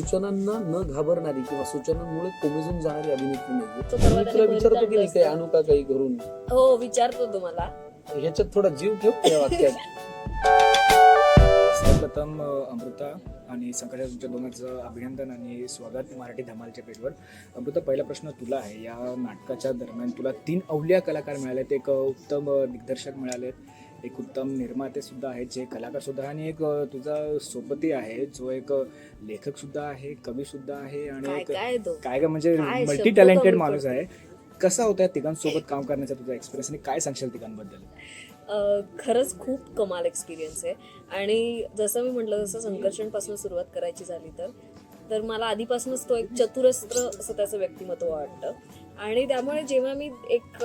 सूचनांना न घाबरणारी किंवा सूचनांमुळे कोमेजून जाणारी अभिनेत्री नाहीये. तो परवा मी त्याने तुला विचारतो की नाही काही असतं. आणू का काही घरून? हो विचारतो तुम्हाला. ह्याच्यात थोडा जीव ठेव त्या वाक्यात. सर्वप्रथम अ, अमृता आणि संकटा तुमच्या दोघांचं अभिनंदन आणि स्वागत मराठी धमालच्या पेजवर अमृता पहिला प्रश्न तुला आहे. या नाटकाच्या दरम्यान तुला तीन अवलिया कलाकार मिळालेत. एक उत्तम दिग्दर्शक मिळालेत. एक उत्तम निर्माते सुद्धा आहेत जे कलाकार सुद्धा आणि एक तुझा सोबती आहे जो एक लेखक सुद्धा आहे कवी सुद्धा आहे आणि काय एक काय काय म्हणजे मल्टी टॅलेंटेड माणूस. आहे. कसा होता तिघांसोबत काम करण्याचा तुझा एक्सपिरियन्स आणि काय सांगशील तिघांबद्दल? खरंच खूप कमाल एक्सपिरियन्स आहे. आणि जसं मी म्हटलं जसं संकर्षणपासून सुरुवात करायची झाली तर तर मला आधीपासूनच तो एक चतुरस्त्र असं त्याचं व्यक्तिमत्व वाटतं. आणि त्यामुळे जेव्हा मी एक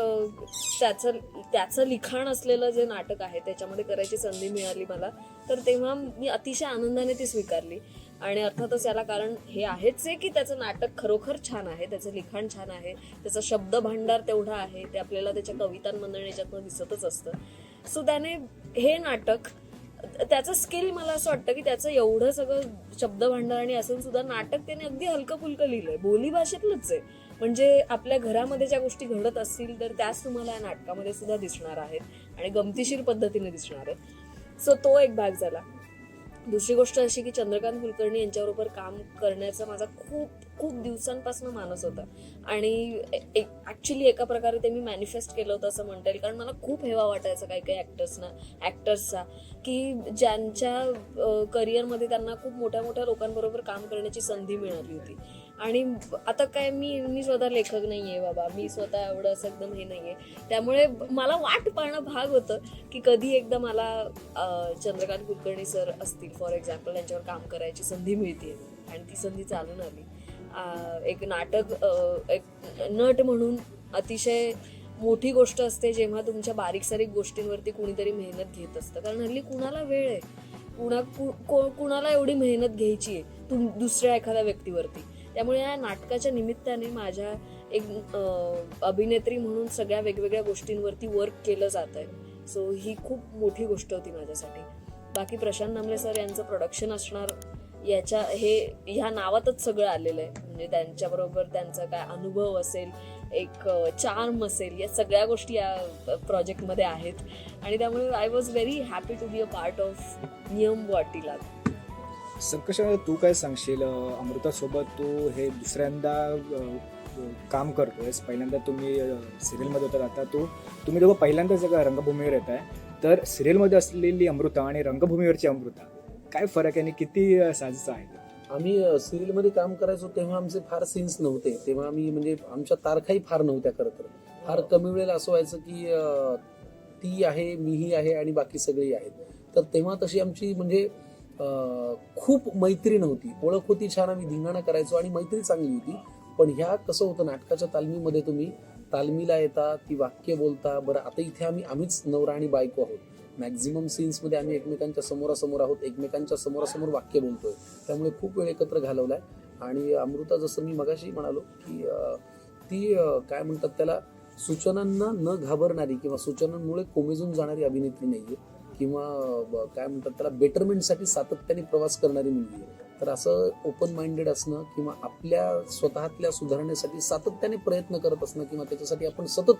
त्याचं त्याचं लिखाण असलेलं जे नाटक आहे त्याच्यामध्ये करायची संधी मिळाली मला तर तेव्हा मी अतिशय आनंदाने ती स्वीकारली. आणि अर्थातच याला कारण हे आहेच आहे की त्याचं नाटक खरोखर छान आहे त्याचं लिखाण छान आहे त्याचा शब्द भांडार तेवढा आहे ते आपल्याला त्याच्या कवितांमधून याच्यातनं दिसतच असतं. सो त्याने हे नाटक त्याचं स्किल मला असं वाटतं की त्याचं एवढं सगळं शब्द भांडार आणि असून सुद्धा नाटक त्याने अगदी हलकं फुलकं लिहिलंय. बोली भाषेतलंच आहे. म्हणजे आपल्या घरामध्ये ज्या गोष्टी घडत असतील तर त्याच तुम्हाला या नाटकामध्ये सुद्धा दिसणार आहेत आणि गमतीशीर पद्धतीने दिसणार आहेत. सो तो एक भाग झाला. दुसरी गोष्ट अशी की चंद्रकांत कुलकर्णी यांच्याबरोबर काम करण्याचा माझा खूप खूप दिवसांपासून मानस होता. आणि ऍक्च्युली एका प्रकारे ते मी मॅनिफेस्ट केलं होतं असं म्हणता येईल. कारण मला खूप हेवा वाटायचा काही काही ऍक्टर्सना ऍक्टर्सचा की ज्यांच्या करिअरमध्ये त्यांना खूप मोठ्या मोठ्या लोकांबरोबर काम करण्याची संधी मिळाली होती. आणि आता काय मी मी स्वतः लेखक नाही आहे बाबा. मी स्वतः एवढं असं एकदम हे नाही आहे त्यामुळे मला वाट पाहणं भाग होतं की कधी एकदा मला चंद्रकांत कुलकर्णी सर असतील फॉर एक्झाम्पल त्यांच्यावर काम करायची संधी मिळते आणि ती संधी चालून आली. एक नाटक एक नट म्हणून अतिशय मोठी गोष्ट असते जेव्हा तुमच्या बारीक सारीक गोष्टींवरती कुणीतरी मेहनत घेत असतं. कारण हल्ली कुणाला वेळ आहे? कुणा कु- को- कुणाला एवढी मेहनत घ्यायची आहे? तुम दुसऱ्या एखाद्या व्यक्तीवरती. त्यामुळे या नाटकाच्या निमित्ताने माझ्या एक अभिनेत्री म्हणून सगळ्या वेगवेगळ्या गोष्टींवरती वर्क केलं जात आहे. सो ही खूप मोठी गोष्ट होती माझ्यासाठी. बाकी प्रशांत नामले सर यांचं प्रोडक्शन असणार. याच्या हे ह्या नावातच सगळं आलेलं आहे. म्हणजे त्यांच्याबरोबर त्यांचा काय अनुभव असेल एक चार्म असेल या सगळ्या गोष्टी या प्रोजेक्टमध्ये आहेत. आणि त्यामुळे I was very happy to be a part of नियम वाटीला संकष तू काय सांगशील? अमृतासोबत तू हे दुसऱ्यांदा काम करतोयस. पहिल्यांदा तुम्ही सिरियलमध्ये होतात आता तू तुम्ही दोघं पहिल्यांदाच रंगभूमीवर येत आहे तर सिरियलमध्ये असलेली अमृता आणि रंगभूमीवरची अमृता काय फरक आहे आणि किती अं, साजेचं आहे आम्ही सिरियलमध्ये काम करायचो तेव्हा आमचे फार सीन्स नव्हते. तेव्हा आम्ही म्हणजे आमच्या तारखाही फार नव्हत्या खरं तर फार कमी वेळेला असं व्हायचं की ती आहे मीही आहे आणि बाकी सगळी आहेत. तर तेव्हा तशी आमची म्हणजे खूप मैत्री नव्हती. ओळख होती छान आम्ही धिंगाणा करायचो आणि मैत्री चांगली होती. पण ह्या कसं होतं नाटकाच्या तालमीमध्ये तुम्ही तालमीला येता ती वाक्य बोलता. बरं आता इथे आम्ही आम्हीच नवरा आणि बायको आहोत. मॅक्झिमम सीन्समध्ये आम्ही एकमेकांच्या समोरासमोर आहोत एकमेकांच्या समोरासमोर वाक्य बोलतोय. त्यामुळे खूप वेळ एकत्र घालवलाय. आणि अमृता जसं मी मगाशी म्हणालो की ती काय म्हणतात त्याला सूचनांना न घाबरणारी किंवा सूचनांमुळे कोमेजून जाणारी अभिनेत्री नाही आहे किंवा ब- काय म्हणतात त्याला बेटरमेंटसाठी सातत्याने प्रवास करणारी मुलगी आहे. तर असं ओपन माइंडेड असणं किंवा आपल्या स्वतःतल्या सुधारण्यासाठी सातत्याने प्रयत्न करत असणं किंवा त्याच्यासाठी आपण सतत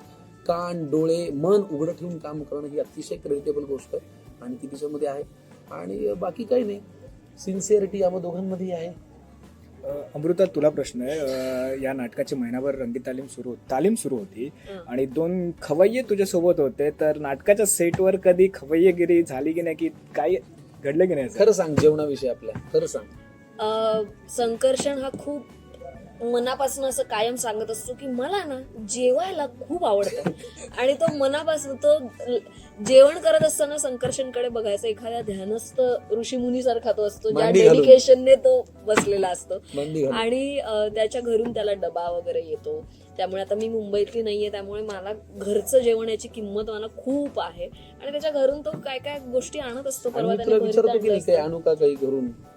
कान डोळे मन उघडं ठेवून काम करणं ही अतिशय क्रेडिटेबल गोष्ट आहे आणि ती तिच्यामध्ये आहे. आणि बाकी काही नाही. सिन्सिअरिटी या दोघांमध्येही आहे. अमृता तुला प्रश्न आहे या नाटकाची महिनाभर रंगीत तालीम सुरू होती तालीम सुरू होती. आणि दोन खवय्ये तुझ्या सोबत होते तर नाटकाच्या सेटवर कधी खवय्येगिरी झाली की नाही की काय घडलं की नाही? खरं सांग जेवणाविषयी आपल्या खरं सांग संकर्षण हा खूप मनापासून असं कायम सांगत असतो की मला ना जेवायला खूप आवडतं. आणि तो मनापासून तो जेवण करत असताना संकर्षणकडे बघायचा एखाद्या ध्यानस्थ ऋषीमुनी सारखा तो असतो ज्या. डेडिकेशनने तो बसलेला असतो. आणि त्याच्या घरून त्याला डबा वगैरे येतो. त्यामुळे आता मी मुंबईतली नाहीये त्यामुळे मला घरचं जेवण याची किंमत मला खूप आहे. आणि त्याच्या घरून तो काय काय गोष्टी आणत असतो परवा त्याने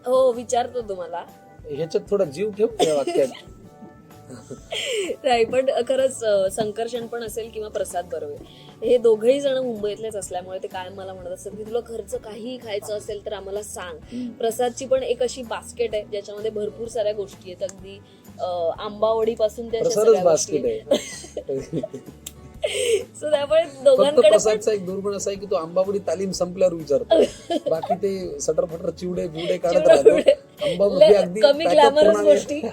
हो विचारतो तुम्हाला. ह्याच्यात थोडा जीव ठेव त्या वाक्यात. नाही पण खरंच संकर्षण पण असेल किंवा प्रसाद बर्वे हे दोघही जण मुंबईतलेच असल्यामुळे ते कायम मला म्हणत असतात की तुला घरचं काहीही खायचं असेल तर आम्हाला सांग. प्रसादची पण एक अशी बास्केट आहे ज्याच्यामध्ये भरपूर साऱ्या गोष्टी आहेत. अगदी आंबावडी पासून आहे. सो त्यामुळे दोघांकडे प्रसादचा एक दुर्गुण असा आहे की तो आंबाबडी तालीम संपल्यावर विचारतो. बाकी ते सटर फटर चिवडे बुडे काढत राहतो. आंबाबडी अगदी कमी ग्लॅमरस गोष्टी.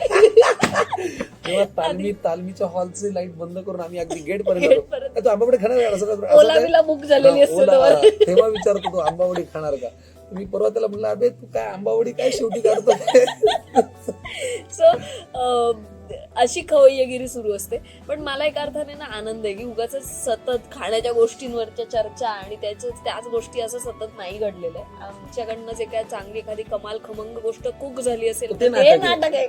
तेव्हा तालमी तालमीच्या हॉलची लाइट बंद करून आम्ही अगदी गेट पर्यंत आंबावडी खाणार ओला बुक झालेली असते. तेव्हा विचारतो तो आंबावडी खाणार का? मी परवा त्याला म्हणलं अबे तू काय आंबावडी काय शेवटी काढतो सो अशी खवय्यगिरी सुरू असते. पण मला एका अर्थाने ना आनंद आहे की उगाच सतत खाण्याच्या गोष्टींवरच्या चर्चा आणि त्याच्या त्याच गोष्टी असं सतत नाही घडलेलं आहे. आमच्याकडनं जे काय चांगली एखादी कमाल खमंग गोष्ट कुक झाली असेल ते. नाटक आहे.